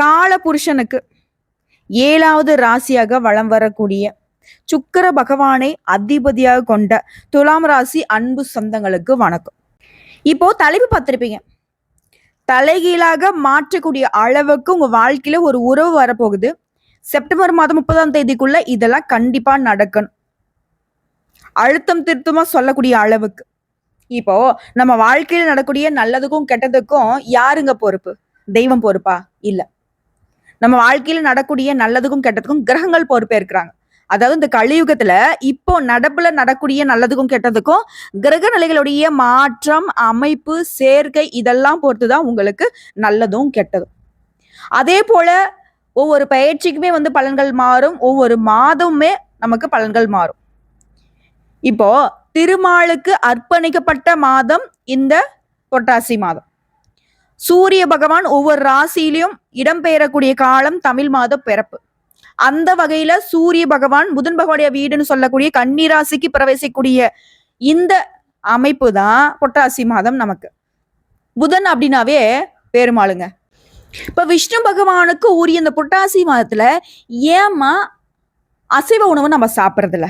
கால புருஷனுக்கு ஏழாவது ராசியாக வலம் வரக்கூடிய சுக்கர பகவானை அதிபதியாக கொண்ட துலாம் ராசி அன்பு சொந்தங்களுக்கு வணக்கம். இப்போ தலைப்பு பார்த்துருப்பீங்க. தலைகீழாக மாற்றக்கூடிய அளவுக்கு உங்க வாழ்க்கையில ஒரு உறவு வரப்போகுது. செப்டம்பர் மாதம் முப்பதாம் தேதிக்குள்ள இதெல்லாம் கண்டிப்பா நடக்கணும். அழுத்தம் திருத்தமா சொல்லக்கூடிய அளவுக்கு. இப்போ நம்ம வாழ்க்கையில நடக்கூடிய நல்லதுக்கும் கெட்டதுக்கும் யாருங்க பொறுப்பு? தெய்வம் பொறுப்பா? இல்லை. நம்ம வாழ்க்கையில நடக்கூடிய நல்லதுக்கும் கெட்டதுக்கும் கிரகங்கள் பொறுப்பேற்கிறாங்க. அதாவது இந்த கலியுகத்துல இப்போ நடப்புல நடக்கூடிய நல்லதுக்கும் கெட்டதுக்கும் கிரக நிலைகளுடைய மாற்றம் அமைப்பு சேர்க்கை இதெல்லாம் பொறுத்துதான் உங்களுக்கு நல்லதும் கெட்டதும். அதே போல ஒவ்வொரு பயிற்சிக்குமே வந்து பலன்கள் மாறும் ஒவ்வொரு மாதமுமே நமக்கு பலன்கள் மாறும். இப்போ திருமாலுக்கு அர்ப்பணிக்கப்பட்ட மாதம் இந்த பொட்டாசி மாதம். சூரிய பகவான் ஒவ்வொரு ராசியிலையும் இடம்பெயரக்கூடிய காலம் தமிழ் மாத பிறப்பு. அந்த வகையில சூரிய பகவான் புதன் பகவானுடைய வீடுன்னு சொல்லக்கூடிய கன்னி ராசிக்கு பிரவேசிக்கூடிய இந்த அமைப்பு தான் பொட்டாசி மாதம் நமக்கு. புதன் அப்படின்னாவே பெருமாளுங்க. இப்ப விஷ்ணு பகவானுக்கு உரிய இந்த புட்டாசி மாதத்துல ஏமா அசைவ உணவு நம்ம சாப்பிட்றதில்ல?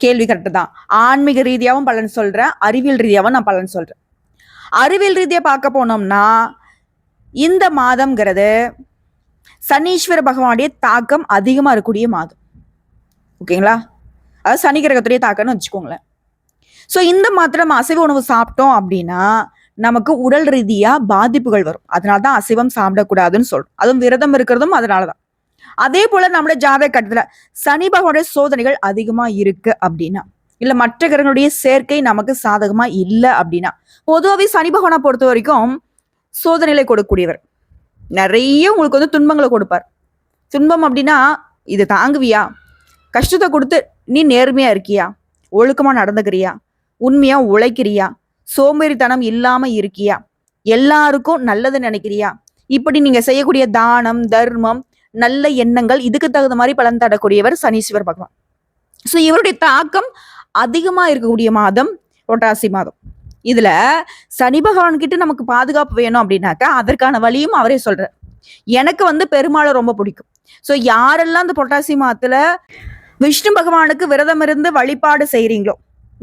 கேள்வி கரெக்டு தான். ஆன்மீக ரீதியாகவும் பலன் சொல்றேன் அறிவியல் ரீதியாகவும் நான் பலன் சொல்றேன். அறிவியல் ரீதியாக பார்க்க போனோம்னா இந்த மாதம்ங்கிறது சனீஸ்வர பகவானுடைய தாக்கம் அதிகமாக இருக்கக்கூடிய மாதம். ஓகேங்களா? அதாவது சனி கிரகத்துடைய தாக்கம்னு வச்சுக்கோங்களேன். ஸோ இந்த மாத்திரம் நம்ம அசைவ உணவு சாப்பிட்டோம் அப்படின்னா நமக்கு உடல் ரீதியாக பாதிப்புகள் வரும். அதனால தான் அசைவம் சாப்பிடக்கூடாதுன்னு சொல்கிறோம் அதுவும் விரதம் இருக்கிறதும் அதனால தான் அதே போல் நம்மளோட ஜாதக கட்டத்தில் சனி பகவானுடைய சோதனைகள் அதிகமாக இருக்கு அப்படின்னா இல்ல மற்ற கிரகங்களுடைய சேர்க்கை நமக்கு சாதகமா இல்லை அப்படின்னா பொதுவாகவே சனி பகவானை பொறுத்த வரைக்கும் சோதனைகளை கொடுக்கக்கூடியவர். நிறைய உங்களுக்கு வந்து துன்பங்களை கொடுப்பார். துன்பம் அப்படின்னா இது தாங்குவியா? கஷ்டத்தை கொடுத்து நீ நேர்மையா இருக்கியா? ஒழுக்கமா நடந்துக்கிறியா? உண்மையா உழைக்கிறியா? சோம்பேறித்தனம் இல்லாம இருக்கியா? எல்லாருக்கும் நல்லது நினைக்கிறியா? இப்படி நீங்க செய்யக்கூடிய தானம் தர்மம் நல்ல எண்ணங்கள் இதுக்கு தகுந்த மாதிரி பலன் தரக்கூடியவர் சனீஸ்வர் பகவான். ஸோ இவருடைய தாக்கம் அதிகமாக இருக்கக்கூடிய மாதம் புரட்டாசி மாதம். இதுல சனி பகவான் கிட்ட நமக்கு பாதுகாப்பு வேணும் அப்படின்னாக்கா அதற்கான வழியும் அவரே சொல்றார். எனக்கு வந்து பெருமாளை ரொம்ப பிடிக்கும். ஸோ யாரெல்லாம் இந்த புரட்டாசி மாதத்துல விஷ்ணு பகவானுக்கு விரதம் இருந்து வழிபாடு செய்கிறீங்களோ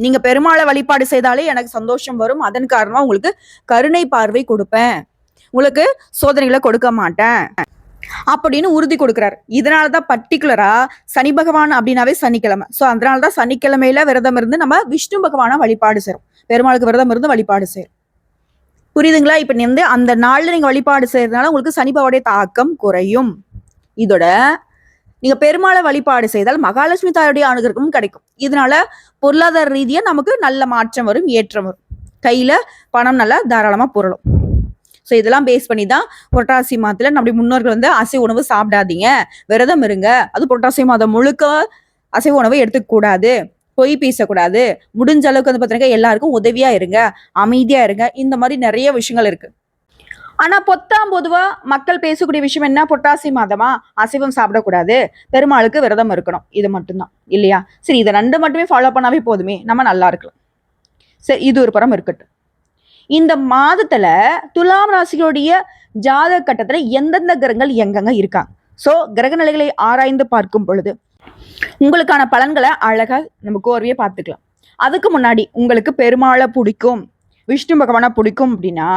நீங்க பெருமாளை வழிபாடு செய்தாலே எனக்கு சந்தோஷம் வரும். அதன் காரணமா உங்களுக்கு கருணை பார்வை கொடுப்பேன். உங்களுக்கு சோதனைகளை கொடுக்க மாட்டேன். அப்படின்னு உறுதி கொடுக்குறாரு. இதனால தான் பர்டிகுலராக சனி பகவான் அப்படின்னாவே சனிக்கிழமை. ஸோ அதனால தான் சனிக்கிழமையில விரதம் இருந்து நம்ம விஷ்ணு பகவானை வழிபாடு செய்றோம். பெருமாளுக்கு விரதம் இருந்து வழிபாடு செய்றோம். புரியுதுங்களா? இப்போ நீ வந்து அந்த நாளில் நீங்கள் வழிபாடு செய்யறதுனால உங்களுக்கு சனி பகவானுடைய தாக்கம் குறையும். இதோட நீங்கள் பெருமாளை வழிபாடு செய்தால் மகாலட்சுமி தாயுடைய அனுகிரகமும் கிடைக்கும். இதனால பொருளாதார ரீதியாக நமக்கு நல்ல மாற்றம் வரும் ஏற்றம் வரும். கையில் பணம் நல்லா தாராளமாக புரளும். ஸோ இதெல்லாம் பேஸ் பண்ணி தான் புரட்டாசி மாதத்தில் நம்முடைய முன்னோர்கள் வந்து அசைவ உணவு சாப்பிடாதீங்க. விரதம் இருங்க. அது புரட்டாசி மாதம் முழுக்க அசைவ உணவை எடுத்துக்கூடாது பொய் பேசக்கூடாது. முடிஞ்ச அளவுக்கு வந்து பார்த்தீங்கன்னா எல்லாருக்கும் உதவியா இருங்க. அமைதியா இருங்க. இந்த மாதிரி நிறைய விஷயங்கள் இருக்கு. ஆனா பொத்தாம் பொதுவா மக்கள் பேசக்கூடிய விஷயம் என்ன? பொட்டாசி மாதமா அசைவம் சாப்பிடக்கூடாது. பெருமாளுக்கு விரதம் இருக்கணும். இது மட்டும்தான். இல்லையா? சரி இதை ரெண்டு மட்டுமே ஃபாலோ பண்ணாவே போதுமே. நம்ம நல்லா இருக்கலாம். சரி இது ஒரு புறம் இருக்கட்டும். இந்த மாதத்துல துலாம் ராசிகளுடைய ஜாதக கட்டத்துல எந்தெந்த கிரகங்கள் எங்கெங்க இருக்காங்க? சோ கிரக நிலைகளை ஆராய்ந்து பார்க்கும் பொழுது உங்களுக்கான பலன்களை அழகா நம்ம கோர்வையை பார்த்துக்கலாம். அதுக்கு முன்னாடி உங்களுக்கு பெருமாளை பிடிக்கும் விஷ்ணு பகவானை பிடிக்கும் அப்படின்னா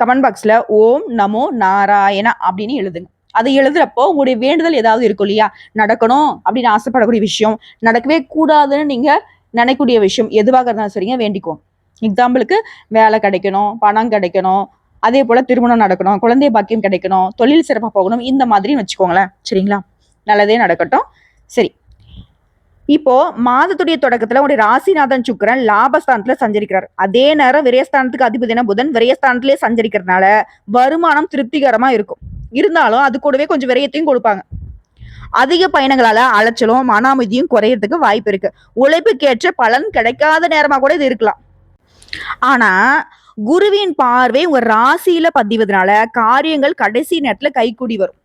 கமெண்ட் பாக்ஸ்ல ஓம் நமோ நாராயண அப்படின்னு எழுதுங்க. அதை எழுதுறப்போ உங்களுடைய வேண்டுதல் ஏதாவது இருக்கும் இல்லையா? நடக்கணும் அப்படின்னு ஆசைப்படக்கூடிய விஷயம் நடக்கவே கூடாதுன்னு நீங்க நினைக்கக்கூடிய விஷயம் எதுவாக இருந்தாலும் சரிங்க வேண்டிக்குவோம் எக்ஸாம்பிளுக்கு வேலை கிடைக்கணும் பணம் கிடைக்கணும் அதே போல் திருமணம் நடக்கணும் குழந்தை பாக்கியம் கிடைக்கணும் தொழில் சிறப்பாக போகணும் இந்த மாதிரி வச்சுக்கோங்களேன். சரிங்களா? நல்லதே நடக்கட்டும். சரி. இப்போ மாதத்துடைய தொடக்கத்துல உடைய ராசிநாதன் சுக்கிரன் லாபஸ்தானத்துல சஞ்சரிக்கிறார். அதே நேரம் விரயஸ்தானத்துக்கு அதிபதியான புதன் விரயஸ்தானத்திலே சஞ்சரிக்கிறதுனால வருமானம் திருப்திகரமா இருக்கும். இருந்தாலும் அது கூடவே கொஞ்சம் விரயத்தையும் கொடுப்பாங்க. அதிக பயணங்களால அலைச்சலும் மன அமைதியும் குறையறதுக்கு வாய்ப்பு இருக்கு. உழைப்புக்கேற்ற பலன் கிடைக்காத நேரமா கூட இது இருக்கலாம். ஆனா குருவின் பார்வை உங்க ராசியில பதிவதனால காரியங்கள் கடைசி நேரத்துல கைகூடி வரும்.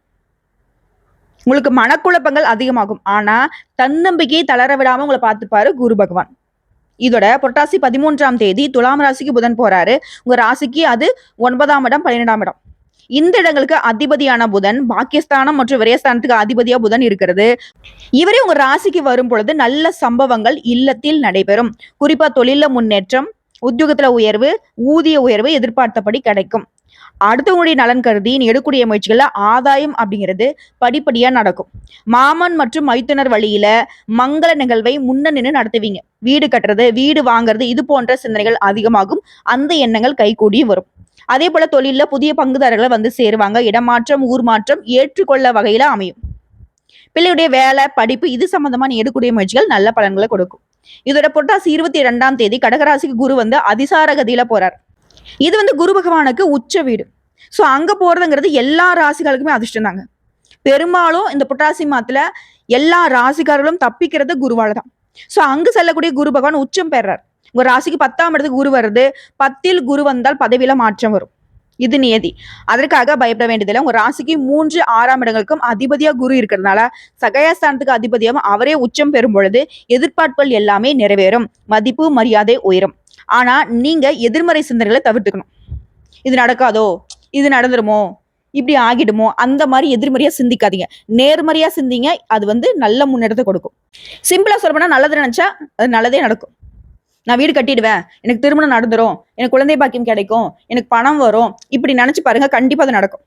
உங்களுக்கு மனக்குழப்பங்கள் அதிகமாகும். ஆனா தன்னம்பிக்கையை தளர விடாம உங்களை பார்த்துப்பாரு குரு பகவான். இதோட புரட்டாசி பதிமூன்றாம் தேதி துலாம் ராசிக்கு புதன் போறாரு. உங்க ராசிக்கு அது ஒன்பதாம் இடம் பன்னிரெண்டாம் இடம். இந்த இடங்களுக்கு அதிபதியான புதன் பாக்கியஸ்தானம் மற்றும் விரயஸ்தானத்துக்கு அதிபதியா புதன் இருக்கிறது. இவரே உங்க ராசிக்கு வரும் பொழுது நல்ல சம்பவங்கள் இல்லத்தில் நடைபெறும். குறிப்பா தொழில முன்னேற்றம் உத்தியோகத்துல உயர்வு ஊதிய உயர்வு எதிர்பார்த்தபடி கிடைக்கும். அடுத்தவங்களுடைய நலன் கருதி நீ எடுக்கூடிய முயற்சிகள்ல ஆதாயம் அப்படிங்கிறது படிப்படியா நடக்கும். மாமன் மற்றும் மைத்துனர் வழியில மங்கள நிகழ்வை முன்ன நின்று நடத்துவீங்க. வீடு கட்டுறது வீடு வாங்குறது இது போன்ற சிந்தனைகள் அதிகமாகும். அந்த எண்ணங்கள் கைகூடி வரும். அதே போல தொழில்ல புதிய பங்குதாரர்களை வந்து சேருவாங்க. இடமாற்றம் ஊர் மாற்றம் ஏற்றுக்கொள்ள வகையில அமையும். பிள்ளையுடைய வேலை படிப்பு இது சம்பந்தமா நீ எடுக்கக்கூடிய முயற்சிகள் நல்ல பலன்களை கொடுக்கும். இதோட பொட்டாசி இருபத்தி ரெண்டாம் தேதி கடகராசிக்கு குரு வந்து அதிசார கதியில போறார். இது வந்து குரு பகவானுக்கு உச்ச வீடு. ஸோ அங்க போறதுங்கிறது எல்லா ராசிகளுக்குமே அதிர்ஷ்டம் தாங்க. பெரும்பாலும் இந்த புட்டாசி மாத்துல எல்லா ராசிக்காரர்களும் தப்பிக்கிறது குருவால தான். ஸோ அங்கு செல்லக்கூடிய குரு பகவான் உச்சம் பெறார். உங்க ராசிக்கு பத்தாம் இடத்துக்கு குரு வருது. பத்தில் குரு வந்தால் பதவியில மாற்றம் வரும். இது நியதி. அதற்காக பயப்பட வேண்டியதில்லை. உங்க ராசிக்கு மூன்று ஆறாம் இடங்களுக்கும் அதிபதியா குரு இருக்கிறதுனால சகயஸ்தானத்துக்கு அதிபதியாகவும் அவரே உச்சம் பெறும் பொழுது எதிர்பார்ப்புகள் எல்லாமே நிறைவேறும். மதிப்பு மரியாதை உயரும். ஆனா நீங்க எதிர்மறை சிந்தனைகளை தவிர்த்துக்கணும். இது நடக்காதோ? இது நடந்துருமோ? இப்படி ஆகிடுமோ? அந்த மாதிரி எதிர்மறையா சிந்திக்காதீங்க. நேர்மறையா சிந்திங்க அது வந்து நல்ல முன்னேற்றத்தை கொடுக்கும். சிம்பிளா சொல்லப்போனா நல்லது நினைச்சா அது நல்லதே நடக்கும். நான் வீடு கட்டிடுவேன். எனக்கு திருமணம் நடந்துரும். எனக்கு குழந்தை பாக்கியம் கிடைக்கும். எனக்கு பணம் வரும். இப்படி நினைச்சு பாருங்க கண்டிப்பா அது நடக்கும்.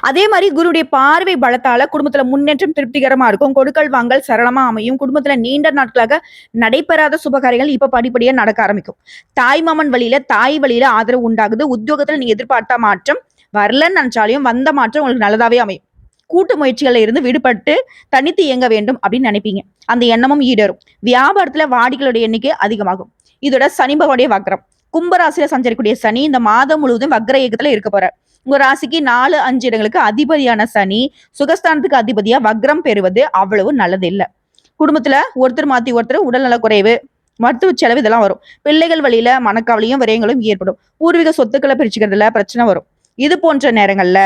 அதே மாதிரி குருடைய பார்வை பலத்தால குடும்பத்துல முன்னேற்றம் திருப்திகரமா இருக்கும். கொடுக்கல் வாங்கல் சரளமா அமையும். குடும்பத்துல நீண்ட நாட்களாக நடைபெறாத சுபகாரியங்கள் இப்ப படிப்படியா நடக்க ஆரம்பிக்கும். தாய் மாமன் வழியில தாய் வழியில ஆதரவு உண்டாகுது. உத்தியோகத்துல நீ எதிர்பார்த்த மாற்றம் வரலன்னு நினைச்சாலையும் வந்த மாற்றம் உங்களுக்கு நல்லதாவே அமையும். கூட்டு முயற்சிகள்ல இருந்து விடுபட்டு தனித்து இயங்க வேண்டும் அப்படின்னு நினைப்பீங்க. அந்த எண்ணமும் ஈடேறும். வியாபாரத்துல வாடிகளுடைய எண்ணிக்கை அதிகமாகும். இதோட சனி பகவானுடைய வக்ரம். கும்பராசியில சஞ்சரிக்கூடிய சனி இந்த மாதம் முழுவதும் வக்ர இயக்கத்துல இருக்க போற. உங்க ராசிக்கு நாலு அஞ்சு இடங்களுக்கு அதிபதியான சனி சுகஸ்தானத்துக்கு அதிபதியா வக்ரம் பெறுவது அவ்வளவு நல்லது இல்ல குடும்பத்துல ஒருத்தர் மாத்தி ஒருத்தர் உடல்நல குறைவு மருத்துவ செலவு இதெல்லாம் வரும். பிள்ளைகள் வழியில மனக்கவலையும் விரயங்களும் ஏற்படும். பூர்வீக சொத்துக்களை பிரிச்சுக்கிறதுல பிரச்சனை வரும். இது போன்ற நேரங்கள்ல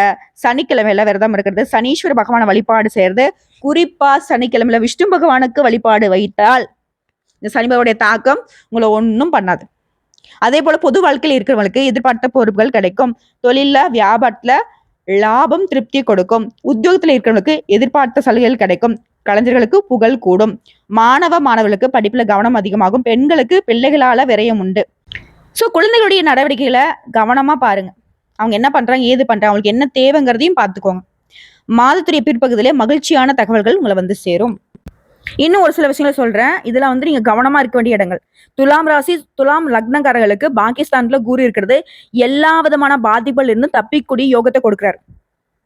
சனிக்கிழமையில விரதம் இருக்கிறது. சனீஸ்வர பகவான வழிபாடு செய்யறது. குறிப்பா சனிக்கிழமையில விஷ்ணு பகவானுக்கு வழிபாடு வைத்தால் இந்த சனி தாக்கம் உங்களை ஒன்றும் பண்ணாது. அதே போல பொது வாழ்க்கையில் இருக்கிறவங்களுக்கு எதிர்பார்த்த பொறுப்புகள் கிடைக்கும். தொழில வியாபாரத்துல லாபம் திருப்தி கொடுக்கும். உத்தியோகத்தில் இருக்கிறவங்களுக்கு எதிர்பார்த்த சலுகைகள் கிடைக்கும். கலைஞர்களுக்கு புகழ் கூடும். மாணவ மாணவர்களுக்கு படிப்புல கவனம் அதிகமாகும். பெண்களுக்கு பிள்ளைகளால விரயம் உண்டு. ஸோ குழந்தைகளுடைய நடவடிக்கைகளை கவனமா பாருங்க. அவங்க என்ன பண்றாங்க ஏது பண்றாங்க அவங்களுக்கு என்ன தேவைங்கிறதையும் பார்த்துக்கோங்க. மாதத்துடைய பிற்பகுதியிலே மகிழ்ச்சியான தகவல்கள் உங்களை வந்து சேரும். இன்னும் ஒரு சில விஷயங்களை சொல்றேன். இதுல வந்து நீங்க கவனமா இருக்க வேண்டிய இடங்கள். துலாம் ராசி துலாம் லக்னக்காரர்களுக்கு பாகிஸ்தான்ல குரு இருக்கிறது. எல்லா விதமான பாதிப்புகள் இருந்து தப்பிக்கூடிய யோகத்தை கொடுக்குறாரு.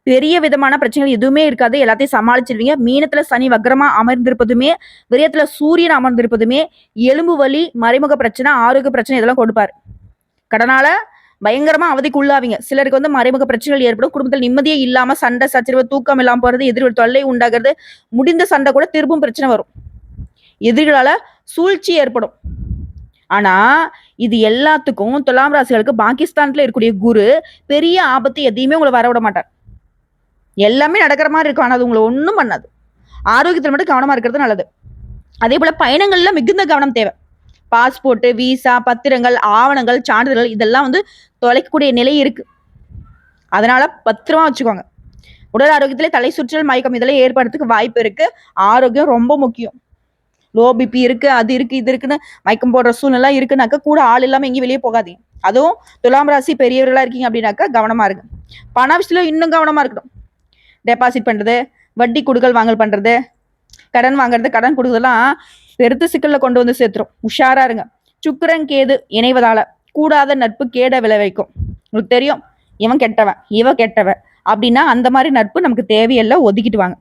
பெரிய விதமான பிரச்சனைகள் எதுவுமே இருக்காது. எல்லாத்தையும் சமாளிச்சிருவீங்க. மீனத்துல சனி வக்ரமா அமர்ந்திருப்பதுமே விரயத்துல சூரியன் அமர்ந்திருப்பதுமே எலும்பு வலி மறைமுக பிரச்சனை ஆரோக்கிய பிரச்சனை இதெல்லாம் கொடுப்பாரு. கடனால பயங்கரமா அவதிக்கு உள்ளாவீங்க சிலருக்கு வந்து மறைமுக பிரச்சனைகள் ஏற்படும். குடும்பத்தில் நிம்மதியே இல்லாம சண்டை சச்சரவு தூக்கம் இல்லாம போறது எதிர் தொல்லை உண்டாகிறது. முடிந்த சண்டை கூட திரும்பவும் பிரச்சனை வரும். எதிர்களால சூழ்ச்சி ஏற்படும். ஆனா இது எல்லாத்துக்கும் துலாம் ராசிகளுக்கு பாகிஸ்தான்ல இருக்கக்கூடிய குரு பெரிய ஆபத்து எதையுமே உங்களை வர விட மாட்டார். எல்லாமே நடக்கிற மாதிரி இருக்கும். ஆனா அது உங்களை ஒன்றும் பண்ணாது. ஆரோக்கியத்தில் மட்டும் கவனமா இருக்கிறது நல்லது. அதே போல பயணங்கள்ல மிகுந்த கவனம் தேவை. பாஸ்போர்ட்டு விசா பத்திரங்கள் ஆவணங்கள் சான்றிதழ்கள் இதெல்லாம் வந்து தொலைக்கக்கூடிய நிலை இருக்கு. அதனால பத்திரமா வச்சுக்கோங்க. உடல் ஆரோக்கியத்திலே தலை சுற்றல் மயக்கம் இதெல்லாம் ஏற்படுறதுக்கு வாய்ப்பு இருக்கு. ஆரோக்கியம் ரொம்ப முக்கியம். லோ பிபி இருக்கு அது இருக்கு இது இருக்குன்னு மயக்கம் போடுற சூழ்நிலை இருக்குனாக்கா கூட ஆள் இல்லாம எங்கேயும் வெளியே போகாதீங்க. அதுவும் துலாம் ராசி பெரியவர்களா இருக்கீங்க அப்படின்னாக்கா கவனமா இருங்க. பண விஷயத்துல இன்னும் கவனமா இருக்கணும். டெபாசிட் பண்றது வட்டி கொடுக்கல் வாங்கல் பண்றது கடன் வாங்குறது கடன் கொடுக்குறதெல்லாம் பெருத்த சிக்கல்ல கொண்டு வந்து சேர்த்துரும். உஷாரா இருங்க. சுக்கரன் கேது இணைவதால கூடாத நட்பு கேட விளைவிக்கும். உங்களுக்கு தெரியும் இவன் கெட்டவன் இவ கெட்டவன் அப்படின்னா அந்த மாதிரி நட்பு நமக்கு தேவையில்லை ஒதுக்கிட்டு வாங்க.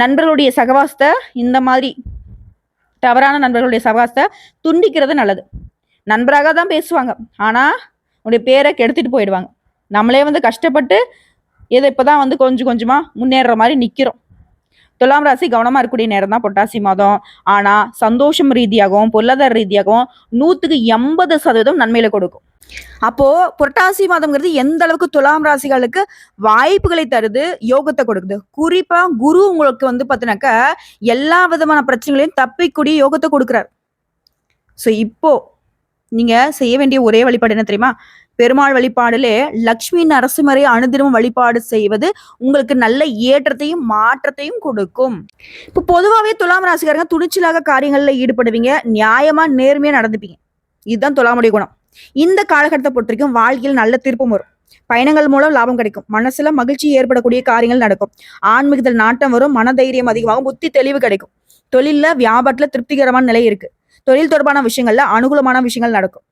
நண்பர்களுடைய சகவாசத்தை இந்த மாதிரி தவறான நண்பர்களுடைய சகவாசத்தை துண்டிக்கிறது நல்லது. நண்பராக தான் பேசுவாங்க. ஆனா உடைய பேரை கெடுத்துட்டு போயிடுவாங்க. நம்மளே வந்து கஷ்டப்பட்டு ஏதோ இப்பதான் வந்து கொஞ்சம் கொஞ்சமா முன்னேறுற மாதிரி நிக்கிறோம். துலாம் ராசி கவனமா இருக்கக்கூடிய நேரம் தான் பொட்டாசி மாதம். ஆனா சந்தோஷம் ரீதியாகவும் பொருளாதார ரீதியாகவும் நூத்துக்கு எண்பது சதவீதம் நன்மையில கொடுக்கும். அப்போ புரட்டாசி மாதம்ங்கிறது எந்த அளவுக்கு துலாம் ராசிகளுக்கு வாய்ப்புகளை தருது யோகத்தை கொடுக்குது? குறிப்பா குரு உங்களுக்கு வந்து பாத்தீங்கன்னாக்க எல்லா விதமான பிரச்சனைகளையும் தப்பிக்கூடிய யோகத்தை கொடுக்குறாரு. ஸோ இப்போ நீங்க செய்ய வேண்டிய ஒரே வழிபாடு என்ன தெரியுமா? பெருமாள் வழிபாடுலே லக்ஷ்மி நரசிம்மரை அனுதினமும் வழிபாடு செய்வது உங்களுக்கு நல்ல ஏற்றத்தையும் மாற்றத்தையும் கொடுக்கும். இப்போ பொதுவாகவே துலாம் ராசிக்காரங்க துணிச்சலாக காரியங்களில் ஈடுபடுவீங்க. நியாயமா நேர்மையா நடந்துப்பீங்க. இதுதான் துலாமுடைய குணம். இந்த காலகட்டத்தை பொறுத்த வரைக்கும் வாழ்க்கையில் நல்ல திருப்பம் வரும். பயணங்கள் மூலம் லாபம் கிடைக்கும். மனசுல மகிழ்ச்சி ஏற்படக்கூடிய காரியங்கள் நடக்கும். ஆன்மீகத்தில் நாட்டம் வரும். மனதைரியம் அதிகமாகும். புத்தி தெளிவு கிடைக்கும். தொழில்ல வியாபாரத்துல திருப்திகரமான நிலை இருக்கு. தொழில் தொடர்பான விஷயங்கள்ல அனுகூலமான விஷயங்கள் நடக்கும்.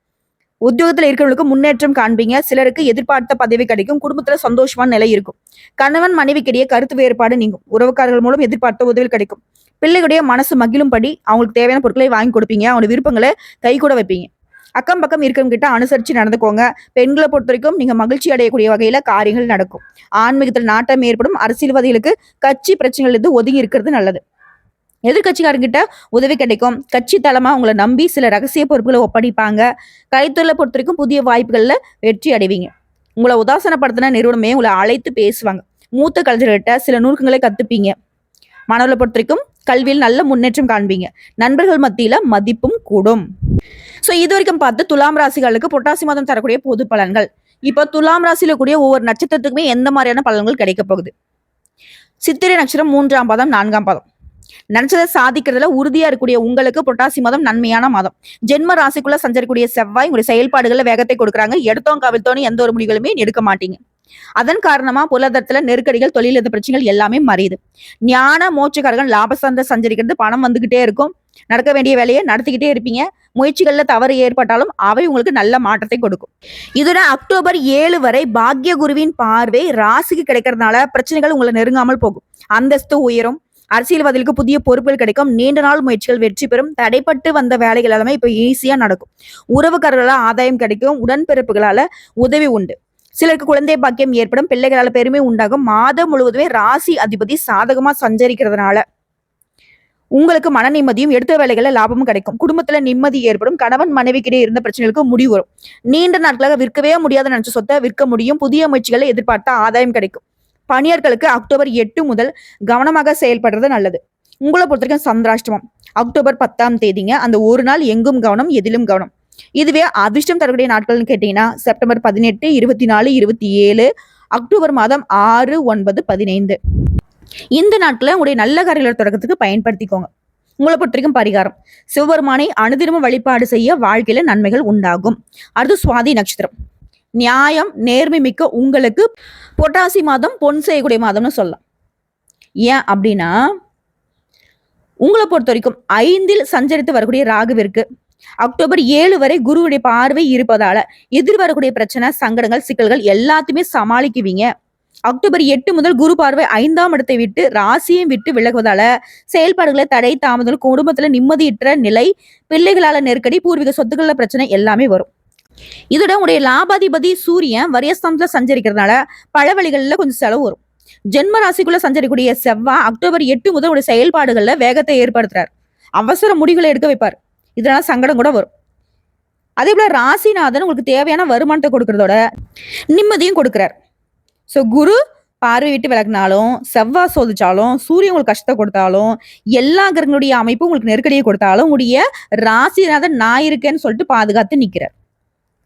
உத்தியோகத்தில் இருக்கிறவங்களுக்கு முன்னேற்றம் காண்பீங்க. சிலருக்கு எதிர்பார்த்த பதவி கிடைக்கும். குடும்பத்துல சந்தோஷமான நிலை இருக்கும். கணவன் மனைவிக்கிடையே கருத்து வேறுபாடு நீங்கும். உறவுக்காரர்கள் மூலம் எதிர்பார்த்த உதவி கிடைக்கும். பிள்ளைகளுடைய மனசு மகிழும்படி அவங்களுக்கு தேவையான பொருட்களை வாங்கி கொடுப்பீங்க. அவங்க விருப்பங்களை கை கூட வைப்பீங்க. அக்கம் பக்கம் இருக்கிறவங்க கிட்ட அனுசரிச்சு நடந்துக்கோங்க. பெண்களை பொறுத்த வரைக்கும் நீங்க மகிழ்ச்சி அடையக்கூடிய வகையில காரியங்கள் நடக்கும். ஆன்மீகத்தில் நாட்டம் ஏற்படும். அரசியல்வாதிகளுக்கு கட்சி பிரச்சனைகள் இருந்து ஒதுங்கி இருக்கிறது நல்லது. எதிர்கட்சிக்காரங்கிட்ட உதவி கிடைக்கும். கட்சி தலைமா உங்களை நம்பி சில ரகசிய பொறுப்புகளை ஒப்படைப்பாங்க. கைத்தொழிலை பொறுத்த வரைக்கும் புதிய வாய்ப்புகள்ல வெற்றி அடைவீங்க. உங்களை உதாசனப்படுத்தின நிறுவனமே உங்களை அழைத்து பேசுவாங்க. மூத்த கலைஞர்கிட்ட சில நுணுக்கங்களை கத்துப்பீங்க. மாணவர்களை பொறுத்த வரைக்கும் கல்வியில் நல்ல முன்னேற்றம் காண்பீங்க. நண்பர்கள் மத்தியில மதிப்பும் கூடும். ஸோ இது வரைக்கும் பார்த்து துலாம் ராசிகளுக்கு பொட்டாசி மாதம் தரக்கூடிய பொது பலன்கள். இப்போ துலாம் ராசியில கூடிய ஒவ்வொரு நட்சத்திரத்துக்குமே எந்த மாதிரியான பலன்கள் கிடைக்க போகுது? சித்திரை நட்சத்திரம் மூன்றாம் பாதம் நான்காம் பாதம். நினைச்சதை சாதிக்கிறதுல உறுதியா இருக்கக்கூடிய உங்களுக்கு புரட்டாசி மாதம் நன்மையான மாதம். ஜென்ம ராசிக்குள்ள சஞ்சரிக்கூடிய செவ்வாய் உங்களுடைய செயல்பாடுகளை வேகத்தை கொடுக்குறாங்க. எடுத்தோம் கவிழ்த்தோன்னு எந்த ஒரு முடிவுகளுமே எடுக்க மாட்டீங்க. அதன் காரணமா பொருளாதாரத்துல நெருக்கடிகள் தொழில் பிரச்சனைகள் எல்லாமே மறையுது. ஞான மோட்சக்காரர்கள் லாபசந்த சஞ்சரிக்கிறது பணம் வந்துகிட்டே இருக்கும். நடக்க வேண்டிய வேலையை நடத்திக்கிட்டே இருப்பீங்க. முயற்சிகள்ல தவறு ஏற்பட்டாலும் அவை உங்களுக்கு நல்ல மாற்றத்தை கொடுக்கும். இதோட அக்டோபர் ஏழு வரை பாக்ய குருவின் பார்வை ராசிக்கு கிடைக்கிறதுனால பிரச்சனைகள் உங்களை நெருங்காமல் போகும். அந்தஸ்து உயரும். அரசியல்வாதிகளுக்கு புதிய பொறுப்புகள் கிடைக்கும். நீண்ட நாள் முயற்சிகள் வெற்றி பெறும். தடைப்பட்டு வந்த வேலைகள் எல்லாமே இப்போ ஈஸியா நடக்கும். உறவுக்காரர்களால் ஆதாயம் கிடைக்கும். உடன்பிறப்புகளால உதவி உண்டு. சிலருக்கு குழந்தை பாக்கியம் ஏற்படும். பிள்ளைகளால பெருமை உண்டாகும். மாதம் முழுவதுமே ராசி அதிபதி சாதகமா சஞ்சரிக்கிறதுனால உங்களுக்கு மன நிம்மதியும் எடுத்த வேலைகளில் லாபமும் கிடைக்கும். குடும்பத்துல நிம்மதி ஏற்படும். கணவன் மனைவிக்கிடையே இருந்த பிரச்சனைகளுக்கு முடிவு வரும் நீண்ட நாட்களாக விற்கவே முடியாத நினைச்ச சொத்தை விற்க முடியும். புதிய முயற்சிகளை எதிர்பார்த்த ஆதாயம் கிடைக்கும். பணியாட்களுக்கு அக்டோபர் எட்டு முதல் கவனமாக செயல்படுறது நல்லது. உங்களை பொறுத்த வரைக்கும் சந்திராஷ்டமம். அக்டோபர் பத்தாம் தேதிங்க. அந்த ஒரு நாள் எங்கும் கவனம் எதிலும் கவனம். இதுவே அதிர்ஷ்டம் தரக்கூடிய நாட்கள்னு கேட்டீங்கன்னா செப்டம்பர் பதினெட்டு இருபத்தி நாலு இருபத்தி ஏழு அக்டோபர் மாதம் ஆறு ஒன்பது பதினைந்து. இந்த நாட்களை உங்களுடைய நல்ல காரியங்களை தொடக்கத்துக்கு பயன்படுத்திக்கோங்க. உங்களை பொறுத்த வரைக்கும் பரிகாரம். சிவபெருமானை அனுதினமும் வழிபாடு செய்ய வாழ்க்கையில நன்மைகள் உண்டாகும். அடுத்து சுவாதி நட்சத்திரம். நியாயம் நேர்மை மிக்க உங்களுக்கு பொட்டாசி மாதம் பொன் செய்யக்கூடிய மாதம்னு சொல்லலாம். ஏன் அப்படின்னா உங்களை பொறுத்த வரைக்கும் ஐந்தில் சஞ்சரித்து வரக்கூடிய ராகுவிற்கு அக்டோபர் ஏழு வரை குருவுடைய பார்வை இருப்பதால எதிர்வரக்கூடிய பிரச்சனை சங்கடங்கள் சிக்கல்கள் எல்லாத்தையுமே சமாளிக்குவீங்க. அக்டோபர் எட்டு முதல் குரு பார்வை ஐந்தாம் இடத்தை விட்டு ராசியும் விட்டு விலகுவதால செயல்பாடுகளை தடை தாமதம் குடும்பத்துல நிம்மதியற்ற நிலை பிள்ளைகளால நெருக்கடி பூர்வீக சொத்துக்கள்ல பிரச்சனை எல்லாமே வரும். இதோட உடைய லாபாதிபதி சூரியன் வரியஸ்தானத்துல சஞ்சரிக்கிறதுனால பல வழிகளில் கொஞ்சம் செலவு வரும். ஜென்ம ராசிக்குள்ள சஞ்சரிக்கூடிய செவ்வாய் அக்டோபர் எட்டு முதல் உடைய செயல்பாடுகள்ல வேகத்தை ஏற்படுத்துறார். அவசர முடிவுகளை எடுக்க வைப்பார். இதனால சங்கடம் கூட வரும். அதே போல ராசிநாதன் உங்களுக்கு தேவையான வருமானத்தை கொடுக்கறதோட நிம்மதியும் கொடுக்கிறார். ஸோ குரு பார்வை விட்டு விலகினாலும் செவ்வாய் சோதிச்சாலும் சூரியன் உங்களுக்கு கஷ்டத்தை கொடுத்தாலும் எல்லா கிரகங்களுடைய அமைப்பும் உங்களுக்கு நெருக்கடியை கொடுத்தாலும் உங்களுடைய ராசிநாதன் நான் இருக்கேன்னு சொல்லிட்டு பாதுகாத்து நிற்கிறார்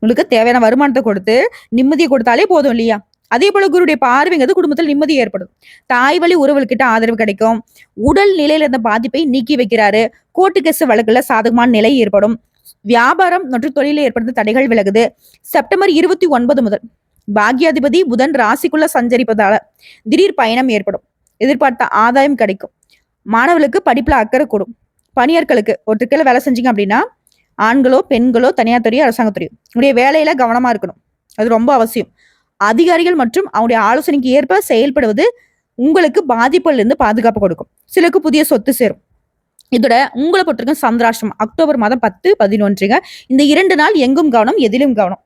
உங்களுக்கு தேவையான வருமானத்தை கொடுத்து நிம்மதியை கொடுத்தாலே போதும் இல்லையா? அதே போல குருடைய பார்வைங்கிறது குடும்பத்தில் நிம்மதி ஏற்படும். தாய் வழி உறவுகிட்ட ஆதரவு கிடைக்கும். உடல் நிலையில இருந்த பாதிப்பை நீக்கி வைக்கிறாரு. கோர்ட்டு கேஸ் வழக்குல சாதகமான நிலை ஏற்படும். வியாபாரம் மற்றும் தொழிலில் ஏற்படுத்த தடைகள் விலகுது. செப்டம்பர் இருபத்தி ஒன்பது முதல் பாக்யாதிபதி புதன் ராசிக்குள்ள சஞ்சரிப்பதால திடீர் பயணம் ஏற்படும். எதிர்பார்த்த ஆதாயம் கிடைக்கும். மாணவர்களுக்கு படிப்புல அக்கறை கூடும். பணியாட்களுக்கு ஒருத்தருக்கையில வேலை செஞ்சீங்க அப்படின்னா ஆண்களோ பெண்களோ தனியார் துறையோ அரசாங்கத்துறையோ. உங்களுடைய வேலையில கவனமா இருக்கணும். அது ரொம்ப அவசியம். அதிகாரிகள் மற்றும் அவருடைய ஆலோசனைக்கு ஏற்ப செயல்படுவது உங்களுக்கு பாதிப்புல இருந்து பாதுகாப்பு கொடுக்கும். சிலருக்கு புதிய சொத்து சேரும். இதோட உங்களை பொறுத்திருக்கும் சந்திராஷ்டிரம் அக்டோபர் மாதம் பத்து பதினொன்றுங்க. இந்த இரண்டு நாள் எங்கும் கவனம் எதிலும் கவனம்.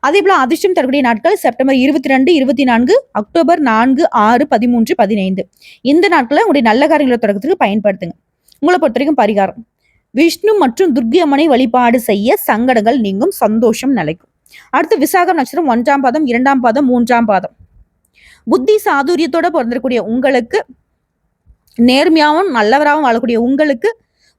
அதே போல அதிர்ஷ்டம் தரக்கூடிய நாட்கள் செப்டம்பர் இருபத்தி ரெண்டு இருபத்தி நான்கு அக்டோபர் நான்கு ஆறு பதிமூன்று பதினைந்து. இந்த நாட்களை உங்களுடைய நல்ல காரியங்களை தொடக்கத்துக்கு பயன்படுத்துங்க. உங்களை பொறுத்த வரைக்கும் பரிகாரம். விஷ்ணு மற்றும் துர்க்கி அம்மனை வழிபாடு செய்ய சங்கடங்கள் நீங்கும் சந்தோஷம் நிலைக்கும். அடுத்து விசாகம் நட்சத்திரம் ஒன்றாம் பாதம் இரண்டாம் பாதம் மூன்றாம் பாதம். புத்தி சாதுரியத்தோட பிறந்திருக்கூடிய உங்களுக்கு நேர்மையாகவும் நல்லவராகவும் வாழக்கூடிய உங்களுக்கு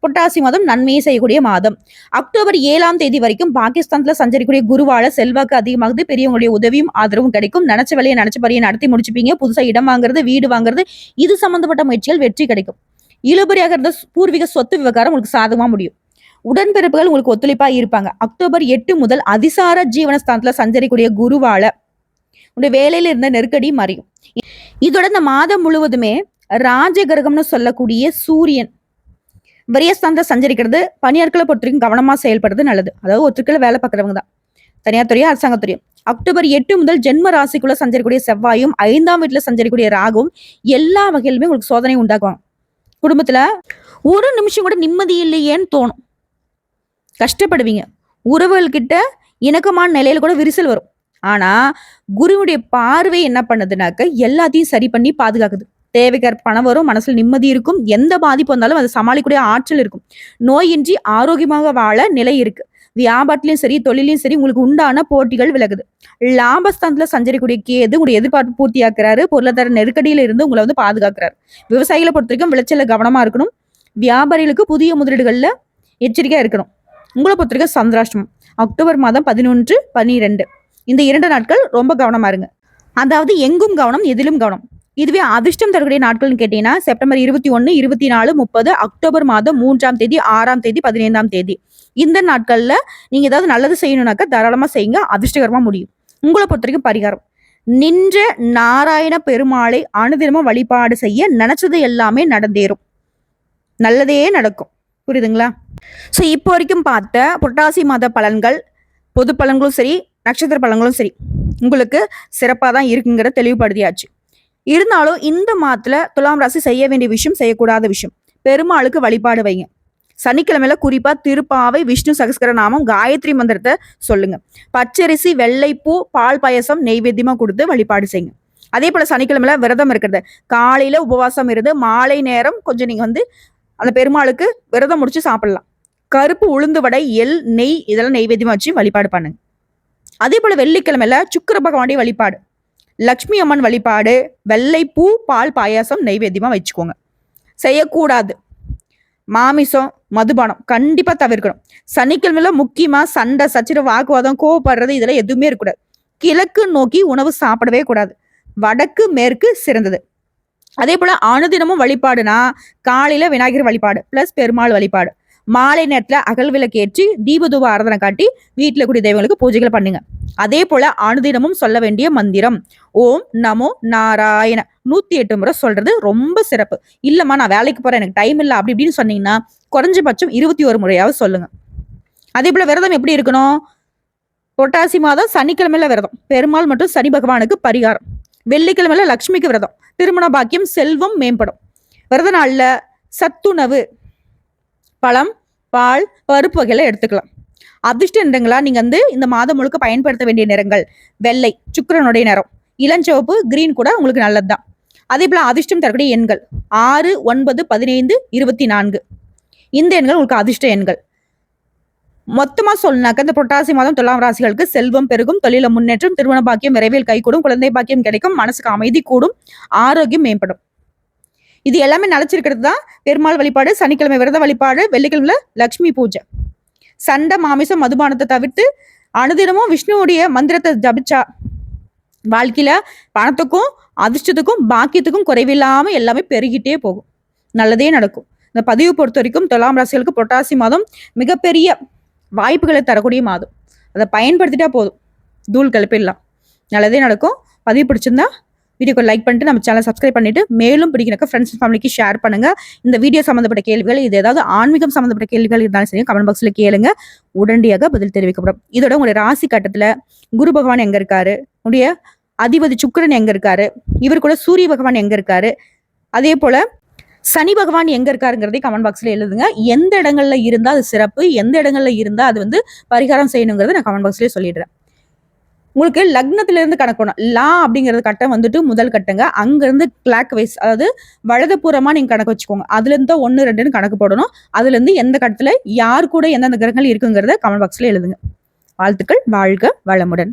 புரட்டாசி மாதம் நன்மையை செய்யக்கூடிய மாதம். அக்டோபர் ஏழாம் தேதி வரைக்கும் பாகிஸ்தான்ல சஞ்சரிக்கூடிய குருவால செல்வாக்கு அதிகமாகுது. பெரியவங்களுடைய உதவியும் ஆதரவும் கிடைக்கும். நினைச்ச வேலையை நினைச்ச படியை நடத்தி முடிச்சுப்பீங்க. புதுசா இடம் வாங்குறது வீடு வாங்குறது இது சம்பந்தப்பட்ட முயற்சிகள் வெற்றி கிடைக்கும். இழுபறியாக இருந்த பூர்வீக சொத்து விவகாரம் உங்களுக்கு சாதகமாக முடியும். உடன்பிறப்புகள் உங்களுக்கு ஒத்துழைப்பா இருப்பாங்க. அக்டோபர் எட்டு முதல் அதிசார ஜீவனஸ்தானத்துல சஞ்சரிக்கூடிய குருவால உடைய வேலையில இருந்த நெருக்கடி மறையும். இதோட இந்த மாதம் முழுவதுமே ராஜகிரகம்னு சொல்லக்கூடிய சூரியன் விரயஸ்தானத்தை சஞ்சரிக்கிறது பணியாட்களை பொறுத்த வரைக்கும் கவனமா செயல்படுறது நல்லது. அதாவது ஒத்துக்களை வேலை பார்க்குறவங்க தான். தனியார் துறையும் அரசாங்கத்துறையும் அக்டோபர் எட்டு முதல் ஜென்ம ராசிக்குள்ள சஞ்சரிக்கூடிய செவ்வாயும் ஐந்தாம் வீட்டுல சஞ்சரிக்கூடிய ராகும் எல்லா வகையிலுமே உங்களுக்கு சோதனை உண்டாக்குவாங்க. குடும்பத்துல ஒரு நிமிஷம் கூட நிம்மதி இல்லையேன்னு தோணும். கஷ்டப்படுவீங்க. உறவுகள்கிட்ட இணக்கமான நிலையில கூட விரிசல் வரும். ஆனா குருவுடைய பார்வை என்ன பண்ணுதுனாக்க எல்லாத்தையும் சரி பண்ணி பாதுகாக்குது. தேவைக்கார் பணம் வரும் மனசுல நிம்மதி இருக்கும் எந்த பாதிப்பு வந்தாலும் அதை சமாளிக்கக்கூடிய ஆற்றல் இருக்கும். நோயின்றி ஆரோக்கியமாக வாழ நிலை இருக்கு. வியாபாரத்திலையும் சரி தொழிலையும் சரி உங்களுக்கு உண்டான போட்டிகள் விலகுது. லாபஸ்தானத்துல சஞ்சரிக்கூடிய கேது உங்களுடைய எதிர்பார்ப்பு பூர்த்தியாக்குறாரு. பொருளாதார நெருக்கடியில இருந்து உங்களை வந்து பாதுகாக்கிறாரு. விவசாயிகளை பொறுத்த வரைக்கும் விளைச்சல கவனமா இருக்கணும். வியாபாரிகளுக்கு புதிய முதலீடுகள்ல எச்சரிக்கையா இருக்கணும். உங்களை பொறுத்த வரைக்கும் சந்திராஷ்டமம் அக்டோபர் மாதம் பதினொன்று பன்னிரெண்டு இந்த இரண்டு நாட்கள் ரொம்ப கவனமா இருங்க. அதாவது எங்கும் கவனம் எதிலும் கவனம். இதுவே அதிர்ஷ்டம் தரக்கூடிய நாட்கள்னு கேட்டீங்கன்னா செப்டம்பர் இருபத்தி ஒன்று இருபத்தி நாலு முப்பது அக்டோபர் மாதம் மூன்றாம் தேதி ஆறாம் தேதி பதினைந்தாம் தேதி. இந்த நாட்களில் நீங்கள் ஏதாவது நல்லது செய்யணும்னாக்கா தாராளமாக செய்யுங்க அதிர்ஷ்டகரமாக முடியும். உங்களை பொறுத்த வரைக்கும் பரிகாரம். நின்ற நாராயண பெருமாளை அனுதினமும் வழிபாடு செய்ய நினைச்சது எல்லாமே நடந்தேறும். நல்லதே நடக்கும். புரியுதுங்களா? ஸோ இப்போ வரைக்கும் பார்த்த புரட்டாசி மாத பலன்கள் பொது பலன்களும் சரி நட்சத்திர பலன்களும் சரி உங்களுக்கு சிறப்பாக தான் இருக்குங்கிற தெளிவுபடுத்தியாச்சு. இருந்தாலும் இந்த மாதத்துல துலாம் ராசி செய்ய வேண்டிய விஷயம் செய்யக்கூடாத விஷயம். பெருமாளுக்கு வழிபாடு வைங்க சனிக்கிழமையில குறிப்பா திருப்பாவை விஷ்ணு சகஸ்கர நாமம் காயத்ரி மந்திரத்தை சொல்லுங்க. பச்சரிசி வெள்ளைப்பூ பால் பாயசம் நெய்வேத்தியமா கொடுத்து வழிபாடு செய்யுங்க. அதே போல சனிக்கிழமையில விரதம் இருக்கிறது. காலையில உபவாசம் இருந்து மாலை நேரம் கொஞ்சம் நீங்க வந்து அந்த பெருமாளுக்கு விரதம் முடிச்சு சாப்பிடலாம். கருப்பு உளுந்து வடை எள் நெய் இதெல்லாம் நெய்வேத்தியமா வச்சு வழிபாடு பண்ணுங்க. அதே போல வெள்ளிக்கிழமையில சுக்கர பகவானுடைய வழிபாடு. லக்ஷ்மி அம்மன் வழிபாடு வெள்ளைப்பூ பால் பாயாசம் நெய்வேத்தியமாக வச்சுக்கோங்க. செய்யக்கூடாது. மாமிசம் மதுபானம் கண்டிப்பாக தவிர்க்கணும். சனிக்கிழமையில முக்கியமாக சண்டை சச்சரவு வாக்குவாதம் கோவப்படுறது இதெல்லாம் எதுவுமே இருக்கக்கூடாது. கிழக்கு நோக்கி உணவு சாப்பிடவே கூடாது. வடக்கு மேற்கு சிறந்தது. அதே போல் அனுதினமும் வழிபாடுனா காலையில் விநாயகர் வழிபாடு ப்ளஸ் பெருமாள் வழிபாடு. மாலை நேரத்தில் அகல் விளக்கேற்றி தீபதூப ஆராதனை காட்டி வீட்டில் கூடிய தெய்வங்களுக்கு பூஜைகள் பண்ணுங்க. அதே போல அனுதினமும் சொல்ல வேண்டிய மந்திரம். ஓம் நமோ நாராயண. நூத்தி எட்டு முறை சொல்றது ரொம்ப சிறப்பு. இல்லம்மா நான் வேலைக்கு போறேன் எனக்கு டைம் இல்லை அப்படி இப்படின்னு சொன்னீங்கன்னா குறைஞ்சபட்சம் இருபத்தி ஒரு முறையாவது சொல்லுங்க. அதே போல விரதம் எப்படி இருக்கணும்? புரட்டாசி மாதம் சனிக்கிழமையில விரதம். பெருமாள் மற்றும் சனி பகவானுக்கு பரிகாரம். வெள்ளிக்கிழமையில லக்ஷ்மிக்கு விரதம். திருமண பாக்கியம் செல்வம் மேம்படும். விரத நாளில் சத்துணவு பழம் பால் பருப்பு வகையில எடுத்துக்கலாம். அதிர்ஷ்ட நிறங்களா நீங்க வந்து இந்த மாதம் முழுக்க பயன்படுத்த வேண்டிய நிறங்கள். வெள்ளை சுக்கரனுடைய நிறம். இளஞ்சிவப்பு கிரீன் கூட உங்களுக்கு நல்லது தான் அதே போல அதிர்ஷ்டம் தரக்கூடிய எண்கள். ஆறு ஒன்பது பதினைந்து இருபத்தி நான்கு. இந்த எண்கள் உங்களுக்கு அதிர்ஷ்ட எண்கள். மொத்தமாக சொல்லனாக்க இந்த புரட்டாசி மாதம் துலாம் ராசிகளுக்கு செல்வம் பெருகும் தொழில முன்னேற்றம் திருமண பாக்கியம் விரைவில் கைகூடும் குழந்தை பாக்கியம் கிடைக்கும் மனசுக்கு அமைதி கூடும் ஆரோக்கியம் மேம்படும். இது எல்லாமே நினைச்சிருக்கிறது தான் பெருமாள் வழிபாடு சனிக்கிழமை விரத வழிபாடு வெள்ளிக்கிழமை லக்ஷ்மி பூஜை. சண்டை மாமிசம் மதுபானத்தை தவிர்த்து அனுதினமும் விஷ்ணுவுடைய மந்திரத்தை ஜபிச்சா வாழ்க்கையில பணத்துக்கும் அதிர்ஷ்டத்துக்கும் பாக்கியத்துக்கும் குறைவில்லாம எல்லாமே பெருகிட்டே போகும். நல்லதே நடக்கும். இந்த பதிவு பொறுத்த வரைக்கும் துலாம் ராசிகளுக்கு புரட்டாசி மாதம் மிகப்பெரிய வாய்ப்புகளை தரக்கூடிய மாதம். அதை பயன்படுத்திட்டா போதும். தூள் கிளப்பிடலாம் நல்லதே நடக்கும். பதிவு பிடிச்சிருந்தா வீடியோக்கு லைக் பண்ணிட்டு நம்ம சேனல் சப்ஸ்கிரைப் பண்ணிட்டு மேலும் பிடிக்கிறக்க ஃப்ரெண்ட்ஸ் ஃபேமிலிக்கு ஷேர் பண்ணுங்க. இந்த வீடியோ சம்மந்தப்பட்ட கேள்விகள் இது ஏதாவது ஆன்மீகம் சம்மந்தப்பட்ட கேள்விகள் இருந்தாலும் சரி கமெண்ட் பாக்ஸில் கேளுங்க. உடனடியாக பதில் தெரிவிக்கப்படும். இதோட உங்களுடைய ராசி கட்டத்தில் குரு பகவான் எங்க இருக்காரு? உடைய அதிபதி சுக்கரன் எங்க இருக்காரு? இவர் கூட சூரிய பகவான் எங்க இருக்காரு? அதே போல சனி பகவான் எங்க இருக்காருங்கிறதை கமெண்ட் பாக்ஸ்ல எழுதுங்க. எந்த இடங்கள்ல இருந்தா அது சிறப்பு எந்த இடங்கள்ல இருந்தா அது வந்து பரிகாரம் செய்யணுங்கிறத நான் கமெண்ட் பாக்ஸ்லயே சொல்லிடுறேன். உங்களுக்கு லக்னத்துல இருந்து கணக்கணும் லா அப்படிங்கிறது கட்டம் வந்துட்டு முதல் கட்டங்க. அங்கேருந்து கிளாக் வைஸ் அதாவது வலதுபுறமா நீங்க கணக்கு வச்சுக்கோங்க. அதுல இருந்து ஒன்னு ரெண்டுன்னு கணக்கு போடணும். அதுல இருந்து எந்த கட்டத்துல யார் கூட எந்தெந்த கிரகங்கள் இருக்குங்கிறத கமெண்ட் பாக்ஸ்ல எழுதுங்க. வாழ்த்துக்கள். வாழ்க வளமுடன்.